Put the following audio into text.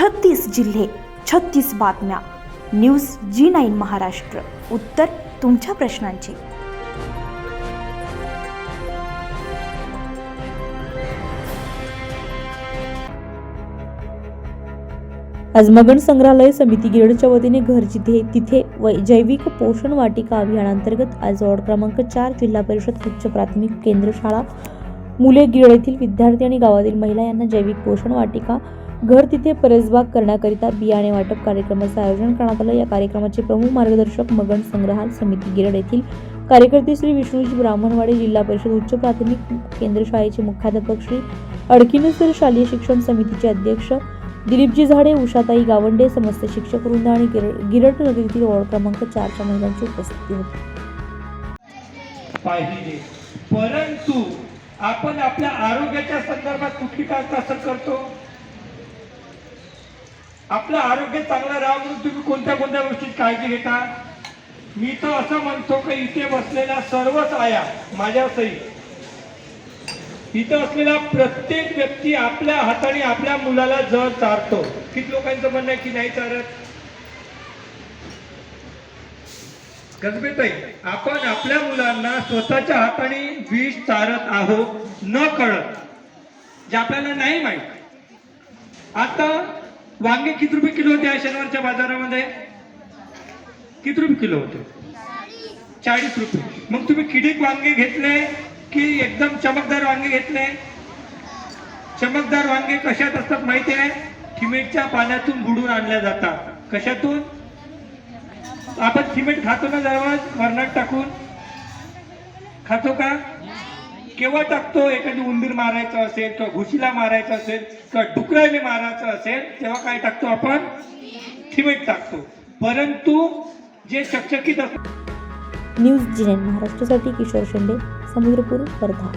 छत्तीस जिल्हे छत्तीस बातम्या. News G nine Maharashtra. उत्तर तुमच्या प्रश्नांची. आज मगन संग्रहालय समिती गिरडच्या वतीने घर जिथे तिथे वै जैविक पोषण वाटिका अभियानांतर्गत आज वॉर्ड क्रमांक चार जिल्हा परिषद उच्च प्राथमिक केंद्र शाळा मुले गिरड येथील विद्यार्थी आणि गावातील महिला यांना जैविक पोषण वाटिका घर तिथे परसबाग करण्याकरिता बियाणे वाटप कार्यक्रमाचं आयोजन करण्यात आलं. या कार्यक्रमाचे प्रमुख मार्गदर्शक मगन संग्रहाल समिती गिरड येथील कार्यकर्ते श्री विष्णूजी ब्राह्मणवाडी जिल्हा परिषद उच्च प्राथमिक केंद्र शाळेचे मुख्याध्यापक श्री अडकिनुसर शालेय शिक्षण समितीचे अध्यक्ष दिलीपजी झाडे उषाताई गावंडे समस्त शिक्षक वृंद आणि गिर- गिरट नगरीतील वॉर्ड क्रमांक चारच्या महिलांची उपस्थिती होती. परंतु आपण आपल्या आरोग्याच्या संदर्भात कुठली काय कसं करतो? आपलं आरोग्य चांगलं राहा म्हणून तुम्ही कोणत्या कोणत्या गोष्टीत काळजी घेता? मी तर असं म्हणतो की इथे बसलेल्या सर्वच आया माझ्या सहित इथं असलेला प्रत्येक व्यक्ती आपल्या हाताने आपल्या मुलाला जर चारतो किती लोकांचं म्हणणं आहे की नाही चारत? गजबेताई आपण आपल्या मुलांना स्वतःच्या हाताने विष चारत आहोत न कळत जे आपल्याला नाही माहीत. आता वांगे किती रुपये किलो होते शनिवारच्या बाजारामध्ये? किती रुपये किलो होते? चाळीस रुपये. मग तुम्ही किडीक वांगे घेतले की एकदम चमकदार वांगे घेतले? चमकदार वांगे कशात असतात माहिती आहे? ठिमेटच्या पाण्यातून बुडून आणल्या जातात. कशातून? आपण सिमेंट खातो ना दररोज वरणात टाकून? खातो का? केव्हा टाकतो? एखादी उंदीर मारायचं असेल किंवा घुशीला मारायचं असेल किंवा डुकरायला मारायचं असेल तेव्हा काय टाकतो आपण? सिमेंट टाकतो. परंतु जे चकचकीत असतो न्यूज जिनेन महाराष्ट्रासाठी किशोर शेंडे समुद्रपूर वर्धा.